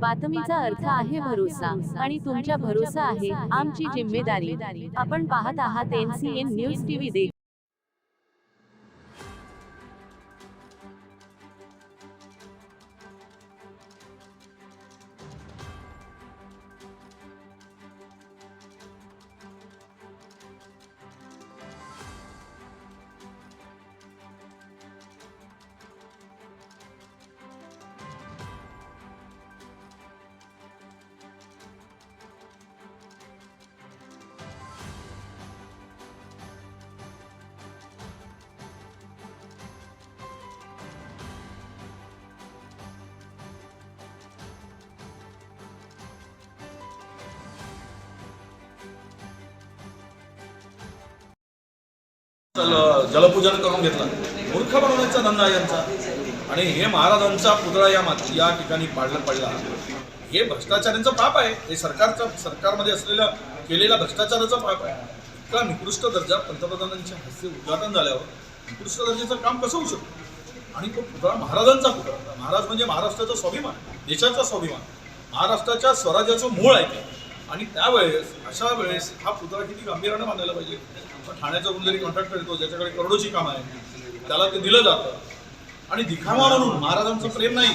बातमीचा अर्थ आहे भरोसा आणि तुमच्या भरोसा आहे आमची जिम्मेदारी. आपण पाहत आहात एनसीएन न्यूज टीव्ही जलपूजन करून घेतलं. मूर्ख बनवण्याचा धंदा यांचा. आणि हे महाराजांचा पुतळा या माती या ठिकाणी पाडला पडला. हे भ्रष्टाचारांचं पाप आहे. हे सरकारचं सरकारमध्ये असलेल्या केलेला भ्रष्टाचाराचा पाप आहे. इतका निकृष्ट दर्जा पंतप्रधानांच्या हस्ते उद्घाटन झाल्यावर निकृष्ट दर्जाचं काम कसं होऊ शकतं? आणि तो पुतळा महाराजांचा पुतळा. महाराज म्हणजे महाराष्ट्राचा स्वाभिमान देशाचा स्वाभिमान. महाराष्ट्राच्या स्वराज्याचं मूळ आहे ते. आणि त्यावेळेस अशा वेळेस हा पुतळा किती गांभीर्यानं बांधायला पाहिजे? आपण ठाण्याचा कोणतरी कॉन्ट्रॅक्टर येतो ज्याच्याकडे करोडोची कामं आहे त्याला ते दिलं जातं. आणि दिखावा म्हणून महाराजांचं प्रेम नाही.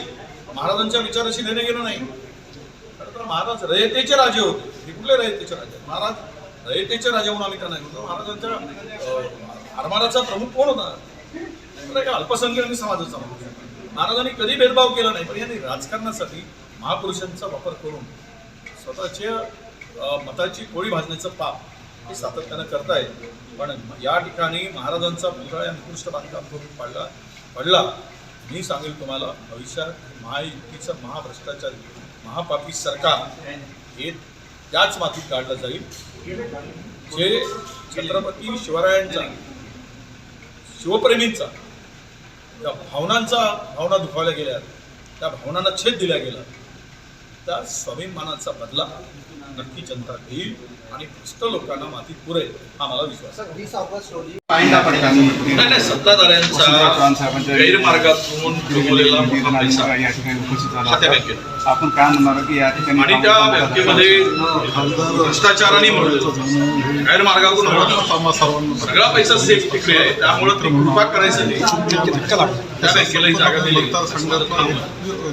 महाराजांच्या विचाराशी देणं घेणं नाही. खरं तर महाराज रयतेचे राजे होते. हे कुठले रयतेचे राजे महाराज रयतेचे राजे म्हणून आम्ही त्यांना घेतो. महाराजांच्या आरमाराचा प्रमुख कोण होता? तर अल्पसंख्याक आणि समाजाचा महाराजांनी कधी भेदभाव केला नाही पण यांनी राजकारणासाठी महापुरुषांचा वापर करून स्वतःच्या मताची पोळी भाजण्याचं पाप हे सातत्यानं करतायत. पण या ठिकाणी महाराजांचा पुतळा या निकृष्ट बांधकाम करून पाडला पडला. मी सांगेल तुम्हाला भविष्यात महायुतीचं महाभ्रष्टाचार महापापी सरकार हे त्याच मातीत काढलं जाईल. जे छत्रपती शिवरायांचा शिवप्रेमींचा त्या भावनांचा भावना दुखावल्या गेल्या. त्या भावनांना छेद दिला गेला. त्या स्वाभिमानाचा बदला नक्की जनता घेईल आणि भ्रष्ट लोकांना माती पुरेल हा मला विश्वास आहे. सत्ताधाऱ्यांचा गैरमार्गातून डुबवलेला मोठा पैसा या ठिकाणी उपस्थित झाला आपण काय म्हणणार की या ठिकाणी आणि त्या बँकेमध्ये भ्रष्टाचाराने म्हणलं गैरमार्गातून सगळा पैसा सेफ तिकडे आहे. त्यामुळे कृपा करायचं नाही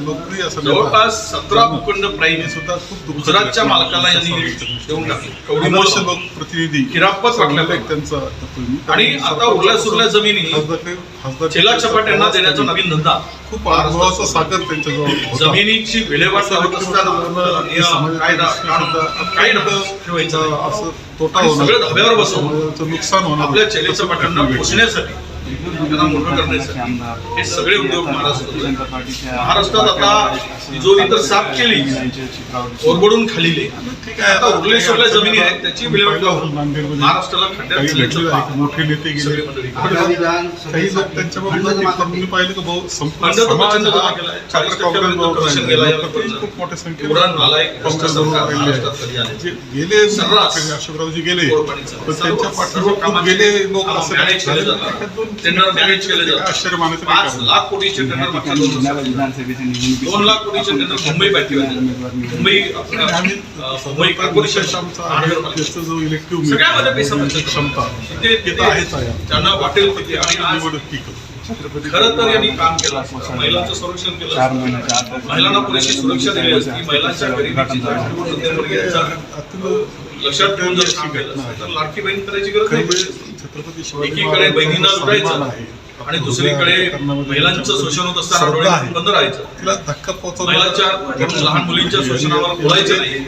लोकप्रिय जवळपास सतरा भूखंड प्राईम सुद्धा खूप गुजरातच्या. मालकाला यांनी देऊन टाकली. आदर्श मोल लोकप्रतिनिधी किरापत त्यांचा. आणि आता उरल्या सुरल्या जमिनी चेला चपाट्यांना देण्याचा नवीन धंदा. खूप अनुभवाचा सागर त्यांच्याजवळ होता. जमिनीची विल्हेवाट लावत असताना कायदा ठेवायचं. असं तोटा सगळं धाब्यावर बसवून नुकसान होणार. आपल्या चेले चपाट्यांना पोचण्यासाठी त्यांना मोठं करण्यासाठी हे सगळे उद्योग महाराष्ट्रात आता तिजोरी तर साफ केली ओरबडून खाली ठीक आहे आता उरले सुरल्या जमिनी आहेत त्याची विल्हेवाट लावून महाराष्ट्राला खड्ड्यात मोठे नेते गेले. काही लोक त्यांच्या पाहिलं का भाऊ खूप मोठ्या संख्येने गेले सर्रास. अशोकरावजी गेले. पण त्यांच्या पाठीवर गेले लोक काम टेंडर मॅनेज केले जातात. पाच. लाख कोटीचे टेंडर मागच्या दोन वर्षात. दोन लाख कोटीचे टेंडर मुंबई पाठीवर मुंबई मुंबई कॉर्पोरेशन सगळ्यामध्ये पैसा क्षमता त्यांना वाटेल तिथे आणि आज खरं तर यांनी काम केलं असतं. महिलांचं संरक्षण केलं महिलांना पुरेशी सुरक्षा दिली असती. महिलांच्या गरिबीची लक्षात ठेवून जर काम केलं तर लाडकी बहीण करायची गरज खरं नाही छत्रपती शिवाजी एकीकडे बहिणींना लुटायचं आणि दुसरीकडे महिलांचं शोषण होत असताना. बंद राहायचं. तिला धक्का महिलांच्या लहान मुलींच्या शोषणावर बोलायचं नाही.